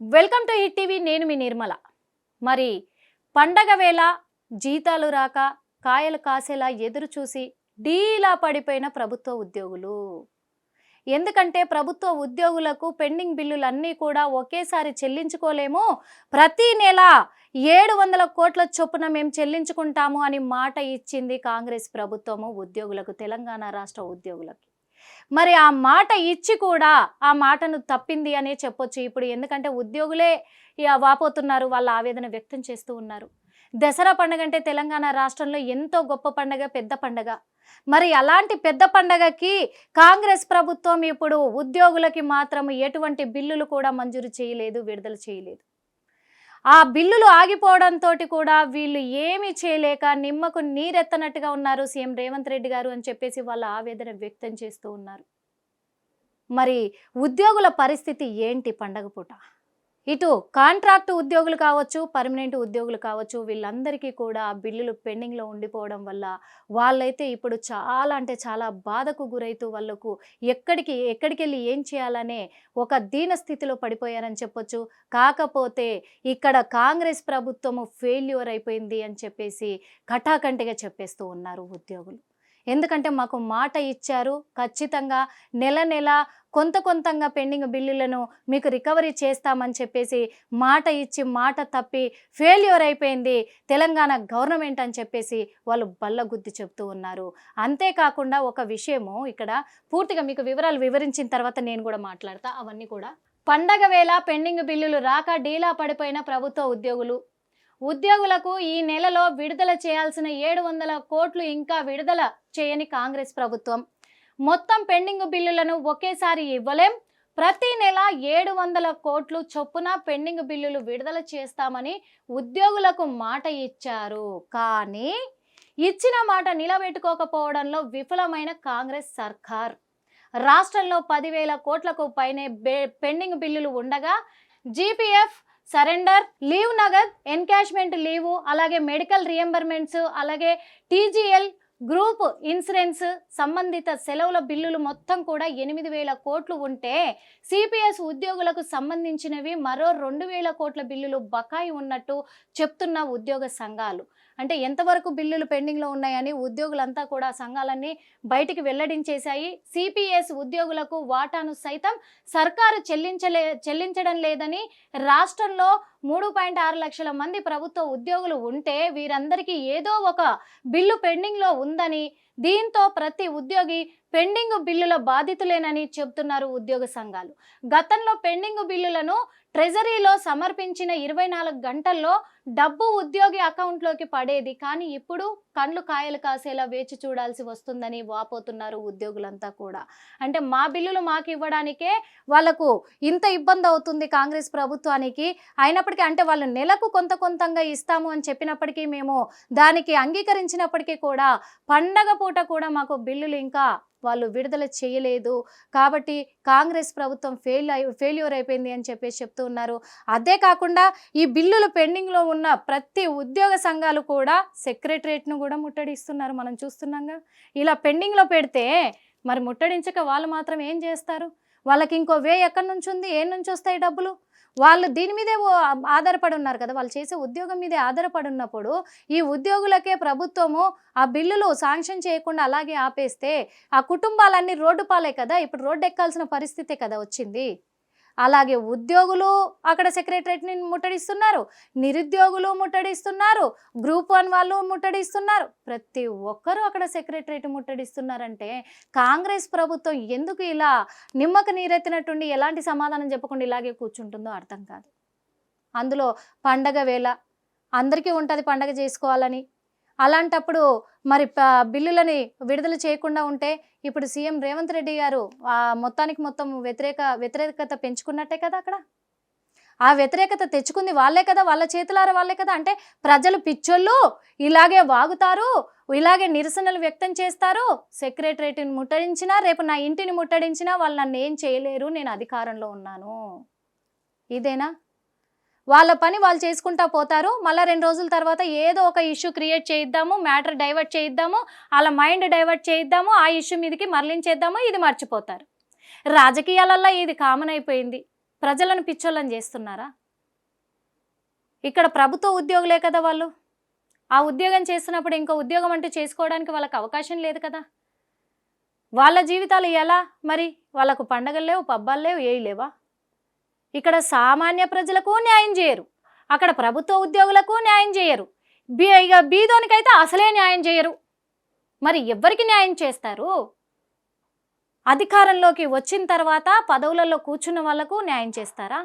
Welcome to hit TV నేను మీ నిర్మల. మరి పండగ వేళ జీతాలు రాక కాయలు కాసేలా ఎదురు చూసి డీలా పడిపోయిన ప్రభుత్వ ఉద్యోగులు. ఎందుకంటే ప్రభుత్వ ఉద్యోగులకు పెండింగ్ బిల్లులన్నీ కూడా ఒకేసారి చెల్లించుకోలేము. ప్రతి నెల ఏడు వందల కోట్ల చొప్పున మేము చెల్లించుకుంటాము అని మాట ఇచ్చింది కాంగ్రెస్ ప్రభుత్వము ఉద్యోగులకు తెలంగాణ రాష్ట్ర ఉద్యోగులకు. మరి ఆ మాట ఇచ్చి కూడా ఆ మాటను తప్పింది అనే చెప్పొచ్చు. ఇప్పుడు ఎందుకంటే ఉద్యోగులే ఇక వాపోతున్నారు వాళ్ళ ఆవేదన వ్యక్తం చేస్తూ ఉన్నారు. దసరా పండుగ అంటే తెలంగాణ రాష్ట్రంలో ఎంతో గొప్ప పండగ పెద్ద పండగ. మరి అలాంటి పెద్ద పండగకి కాంగ్రెస్ ప్రభుత్వం ఇప్పుడు ఉద్యోగులకి మాత్రం ఎటువంటి బిల్లులు కూడా మంజూరు చేయలేదు విడుదల చేయలేదు. ఆ బిల్లులు ఆగిపోవడంతో కూడా వీళ్ళు ఏమీ చేయలేక నిమ్మకు నీరెత్తనట్టుగా ఉన్నారు సీఎం రేవంత్ రెడ్డి గారు అని చెప్పేసి వాళ్ళ ఆవేదన వ్యక్తం చేస్తూ ఉన్నారు. మరి ఉద్యోగుల పరిస్థితి ఏంటి పండగ పూట? ఇటు కాంట్రాక్ట్ ఉద్యోగులు కావచ్చు పర్మనెంట్ ఉద్యోగులు కావచ్చు వీళ్ళందరికీ కూడా బిల్లులు పెండింగ్లో ఉండిపోవడం వల్ల వాళ్ళైతే ఇప్పుడు చాలా అంటే చాలా బాధకు గురైతూ వాళ్ళకు ఎక్కడికి ఎక్కడికి వెళ్ళి ఏం చేయాలనే ఒక దీన స్థితిలో పడిపోయారని చెప్పొచ్చు. కాకపోతే ఇక్కడ కాంగ్రెస్ ప్రభుత్వము ఫెయిల్యూర్ అయిపోయింది అని చెప్పేసి కటాకంటిగా చెప్పేస్తూ ఉన్నారు ఉద్యోగులు. ఎందుకంటే మాకు మాట ఇచ్చారు. ఖచ్చితంగా నెల నెల కొంత కొంతంగా పెండింగ్ బిల్లులను మీకు రికవరీ చేస్తామని చెప్పేసి మాట ఇచ్చి మాట తప్పి ఫెయిల్యూర్ అయిపోయింది తెలంగాణ గవర్నమెంట్ అని చెప్పేసి వాళ్ళు బల్లగుద్ది చెప్తూ ఉన్నారు. అంతేకాకుండా ఒక విషయము ఇక్కడ పూర్తిగా మీకు వివరాలు వివరించిన తర్వాత నేను కూడా మాట్లాడతా. అవన్నీ కూడా పండగ వేళ పెండింగ్ బిల్లులు రాక డీలా పడిపోయిన ప్రభుత్వ ఉద్యోగులు. ఉద్యోగులకు ఈ నెలలో విడుదల చేయాల్సిన ఏడు వందల కోట్లు ఇంకా విడుదల చేయని కాంగ్రెస్ ప్రభుత్వం. మొత్తం పెండింగ్ బిల్లులను ఒకేసారి ఇవ్వలేం. ప్రతి నెల ఏడు వందల కోట్లు చొప్పున పెండింగ్ బిల్లులు విడుదల చేస్తామని ఉద్యోగులకు మాట ఇచ్చారు. కానీ ఇచ్చిన మాట నిలబెట్టుకోకపోవడంలో విఫలమైన కాంగ్రెస్ సర్కార్. రాష్ట్రంలో పదివేల కోట్లకు పైనే పెండింగ్ బిల్లులు ఉండగా జీపీఎఫ్ సరెండర్ లీవ్ నగద్ ఎన్కాష్మెంట్ లీవు అలాగే మెడికల్ రియంబర్మెంట్స్ అలాగే టీజీఎల్ గ్రూప్ ఇన్సూరెన్స్ సంబంధిత సెలవుల బిల్లులు మొత్తం కూడా ఎనిమిది వేల కోట్లు ఉంటే సిపిఎస్ ఉద్యోగులకు సంబంధించినవి మరో రెండు వేల కోట్ల బిల్లులు బకాయి ఉన్నట్టు చెప్తున్న ఉద్యోగ సంఘాలు. అంటే ఎంతవరకు బిల్లులు పెండింగ్లో ఉన్నాయని ఉద్యోగులంతా కూడా సంఘాలన్నీ బయటికి వెల్లడించేశాయి. సిపిఎస్ ఉద్యోగులకు వాటాను సైతం సర్కారు చెల్లించలే చెల్లించడం లేదని రాష్ట్రంలో మూడు పాయింట్ ఆరు లక్షల మంది ప్రభుత్వ ఉద్యోగులు ఉంటే వీరందరికీ ఏదో ఒక బిల్లు పెండింగ్లో ఉందని దీంతో ప్రతి ఉద్యోగి పెండింగ్ బిల్లుల బాధితులేనని చెబుతున్నారు ఉద్యోగ సంఘాలు. గతంలో పెండింగ్ బిల్లులను ట్రెజరీలో సమర్పించిన ఇరవై నాలుగు గంటల్లో డబ్బు ఉద్యోగి అకౌంట్లోకి పడేది. కానీ ఇప్పుడు కండ్లు కాయలు కాసేలా వేచి చూడాల్సి వస్తుందని వాపోతున్నారు ఉద్యోగులంతా కూడా. అంటే మా బిల్లులు మాకు ఇవ్వడానికే వాళ్ళకు ఇంత ఇబ్బంది అవుతుంది కాంగ్రెస్ ప్రభుత్వానికి. అయినప్పటికీ అంటే వాళ్ళు నెలకు కొంత కొంతంగా ఇస్తాము అని చెప్పినప్పటికీ మేము దానికి అంగీకరించినప్పటికీ కూడా పండగ పూట కూడా మాకు బిల్లులు ఇంకా వాళ్ళు విడుదల చేయలేదు. కాబట్టి కాంగ్రెస్ ప్రభుత్వం ఫెయిల్ అయి ఫెయిల్యూర్ అయిపోయింది అని చెప్పేసి చెప్తూ ఉన్నారు. అదే కాకుండా ఈ బిల్లులు పెండింగ్లో ఉన్న ప్రతి ఉద్యోగ సంఘాలు కూడా సెక్రటరేట్ను కూడా ముట్టడిస్తున్నారు మనం చూస్తున్నాం ఇలా పెండింగ్లో పెడితే మరి ముట్టడించక వాళ్ళు మాత్రం ఏం చేస్తారు? వాళ్ళకి ఇంకో వే ఎక్కడి నుంచి ఉంది? ఏ నుంచి వస్తాయి డబ్బులు? వాళ్ళు దీని మీదే ఆధారపడి ఉన్నారు కదా. వాళ్ళు చేసే ఉద్యోగం మీదే ఆధారపడి ఉన్నప్పుడు ఈ ఉద్యోగులకే ప్రభుత్వము ఆ బిల్లులు శాంక్షన్ చేయకుండా అలాగే ఆపేస్తే ఆ కుటుంబాలన్నీ రోడ్డు పాలే కదా. ఇప్పుడు రోడ్డు ఎక్కాల్సిన పరిస్థితే కదా వచ్చింది. అలాగే ఉద్యోగులు అక్కడ సెక్రటరేట్ని ముట్టడిస్తున్నారు నిరుద్యోగులు ముట్టడిస్తున్నారు గ్రూప్ వన్ వాళ్ళు ముట్టడిస్తున్నారు. ప్రతి ఒక్కరూ అక్కడ సెక్రటరేట్ ముట్టడిస్తున్నారంటే కాంగ్రెస్ ప్రభుత్వం ఎందుకు ఇలా నిమ్మక నీరెత్తినట్టుండి ఎలాంటి సమాధానం చెప్పకుండా ఇలాగే కూర్చుంటుందో అర్థం కాదు. అందులో పండగ వేళ అందరికీ ఉంటుంది పండగ చేసుకోవాలని అలాంటప్పుడు మరి బిల్లులని విడుదల చేయకుండా ఉంటే ఇప్పుడు సీఎం రేవంత్ రెడ్డి గారు ఆ మొత్తానికి మొత్తం వ్యతిరేక వ్యతిరేకత పెంచుకున్నట్టే కదా అక్కడ? ఆ వ్యతిరేకత తెచ్చుకుంది వాళ్ళే కదా వాళ్ళ చేతులార వాళ్ళే కదా? అంటే ప్రజలు పిచ్చోళ్ళు ఇలాగే వాగుతారు ఇలాగే నిరసనలు వ్యక్తం చేస్తారు. సెక్రటరేట్ని ముట్టడించినా రేపు నా ఇంటిని ముట్టడించినా వాళ్ళు నన్ను ఏం చేయలేరు నేను అధికారంలో ఉన్నాను. ఇదేనా? వాళ్ళ పని వాళ్ళు చేసుకుంటా పోతారు. మళ్ళీ రెండు రోజుల తర్వాత ఏదో ఒక ఇష్యూ క్రియేట్ చేయిద్దాము మ్యాటర్ డైవర్ట్ చేయిద్దాము వాళ్ళ మైండ్ డైవర్ట్ చేయిద్దాము ఆ ఇష్యూ మీదకి మరలించేద్దాము ఇది మర్చిపోతారు. రాజకీయాలల్లో ఇది కామన్ అయిపోయింది. ప్రజలను పిచ్చోళ్ళని చేస్తున్నారా? ఇక్కడ ప్రభుత్వ ఉద్యోగులే కదా వాళ్ళు. ఆ ఉద్యోగం చేస్తున్నప్పుడు ఇంకో ఉద్యోగం అంటూ చేసుకోవడానికి వాళ్ళకి అవకాశం లేదు కదా. వాళ్ళ జీవితాలు ఎలా? మరి వాళ్ళకు పండగలు లేవు పబ్బాలు లేవు ఏ లేవా? ఇక్కడ సామాన్య ప్రజలకు న్యాయం చేయరు. అక్కడ ప్రభుత్వ ఉద్యోగులకు న్యాయం చేయరు. బీ ఇక బీదోనికైతే అసలే న్యాయం చేయరు. మరి ఎవరికి న్యాయం చేస్తారు? అధికారంలోకి వచ్చిన తర్వాత పదవులలో కూర్చున్న వాళ్ళకు న్యాయం చేస్తారా?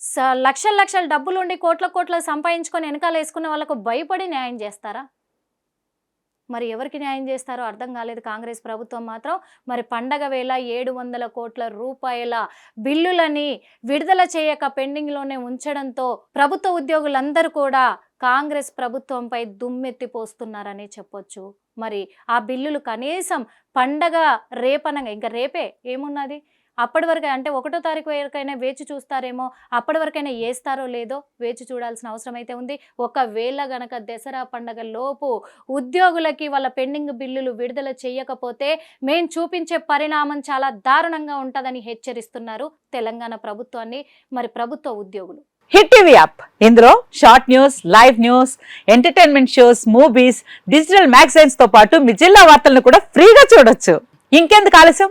స లక్షల లక్షల డబ్బులుండి కోట్ల కోట్లు సంపాదించుకొని వెనకాల వేసుకున్న వాళ్ళకు భయపడి న్యాయం చేస్తారా? మరి ఎవరికి న్యాయం చేస్తారో అర్థం కాలేదు. కాంగ్రెస్ ప్రభుత్వం మాత్రం మరి పండగ వేళ ఏడు వందల కోట్ల రూపాయల బిల్లులని విడుదల చేయక పెండింగ్లోనే ఉంచడంతో ప్రభుత్వ ఉద్యోగులందరూ కూడా కాంగ్రెస్ ప్రభుత్వంపై దుమ్మెత్తి పోస్తున్నారని చెప్పొచ్చు. మరి ఆ బిల్లులు కనీసం పండగ రేపనగా ఇంకా రేపే ఏమున్నది? అప్పటి వరకు అంటే ఒకటో తారీఖు వరకైనా వేచి చూస్తారేమో అప్పటి వరకైనా వేస్తారో లేదో వేచి చూడాల్సిన అవసరం అయితే ఉంది. ఒకవేళ గనక దసరా పండగ లోపు ఉద్యోగులకి వాళ్ళ పెండింగ్ బిల్లులు విడుదల చేయకపోతే మేం చూపించే పరిణామం చాలా దారుణంగా ఉంటుందని హెచ్చరిస్తున్నారు తెలంగాణ ప్రభుత్వాన్ని మరి ప్రభుత్వ ఉద్యోగులు. Hit TV app. ఇందులో short news live news entertainment shows movies digital మ్యాగజైన్స్తో పాటు మీ జిల్లా వార్తలను కూడా ఫ్రీగా చూడొచ్చు. ఇంకెందుకు ఆలస్యం?